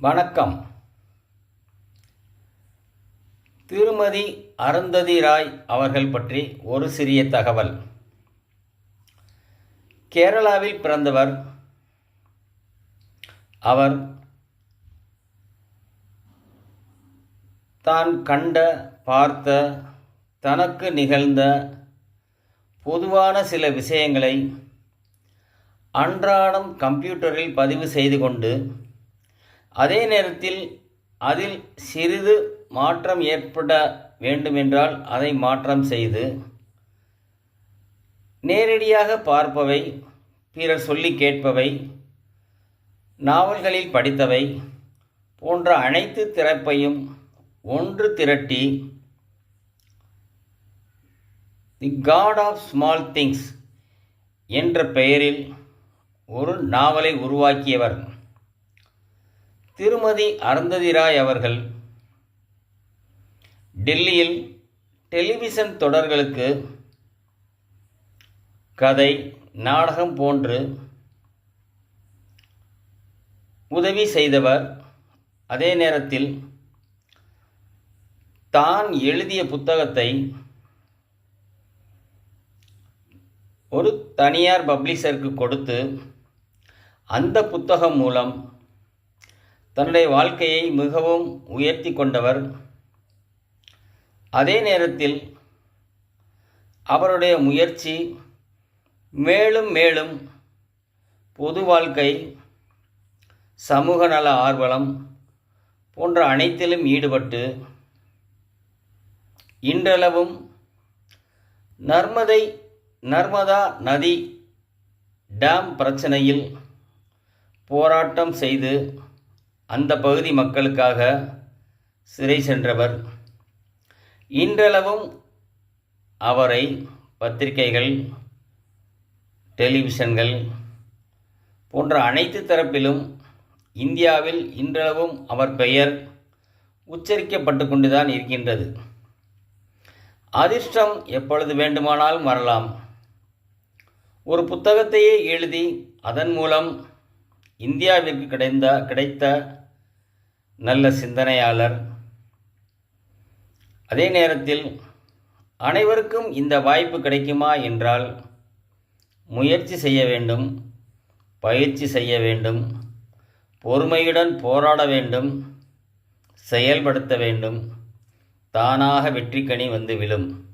வணக்கம். திருமதி அருந்ததி ராய் அவர்கள் பற்றி ஒரு சிறிய தகவல். கேரளாவில் பிறந்தவர் அவர் தான் கண்ட பார்த்த தனக்கு நிகழ்ந்த பொதுவான சில விஷயங்களை அன்றாடம் கம்ப்யூட்டரில் பதிவு செய்து கொண்டு அதே நேரத்தில் அதில் சிறிது மாற்றம் ஏற்பட வேண்டுமென்றால் அதை மாற்றம் செய்து நேரடியாக பார்ப்பவை பிறர் சொல்லி கேட்பவை நாவல்களில் படித்தவை போன்ற அனைத்து திறப்பையும் ஒன்று திரட்டி the god of small things என்ற பெயரில் ஒரு நாவலை உருவாக்கியவர். திருமதி அருந்ததி ராய் அவர்கள் டெல்லியில் டெலிவிஷன் தொடர்களுக்கு கதை நாடகம் போன்று உதவி செய்தவர். அதே நேரத்தில் தான் எழுதிய புத்தகத்தை ஒரு தனியார் பப்ளிஷருக்கு கொடுத்து அந்த புத்தகம் மூலம் தன்னுடைய வாழ்க்கையை மிகவும் உயர்த்தி கொண்டவர். அதே நேரத்தில் அவருடைய முயற்சி மேலும் மேலும் பொது வாழ்க்கை சமூக நல ஆர்வலம் போன்ற அனைத்திலும் ஈடுபட்டு இன்றளவும் நர்மதை நர்மதா நதி டேம் பிரச்சனையில் போராட்டம் செய்து அந்த பகுதி மக்களுக்காக சிறை சென்றவர். இன்றளவும் அவரை பத்திரிகைகள் டெலிவிஷன்கள் போன்ற அனைத்து தரப்பிலும் இந்தியாவில் இன்றளவும் அவர் பெயர் உச்சரிக்கப்பட்டு கொண்டுதான் இருக்கின்றது. அதிர்ஷ்டம் எப்பொழுது வேண்டுமானாலும் வரலாம். ஒரு புத்தகத்தையே எழுதி அதன் மூலம் இந்தியாவிற்கு கிடைந்த கிடைத்த நல்ல சிந்தனையாளர். அதே நேரத்தில் அனைவருக்கும் இந்த வாய்ப்பு கிடைக்குமா என்றால் முயற்சி செய்ய வேண்டும் பயிற்சி செய்ய வேண்டும் பொறுமையுடன் போராட வேண்டும் செயல்படுத்த வேண்டும் தானாக வெற்றிக்கனி வந்து விழும்.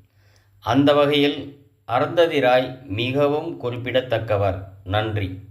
அந்த வகையில் அருந்ததி ராய் மிகவும் குறிப்பிடத்தக்கவர். நன்றி.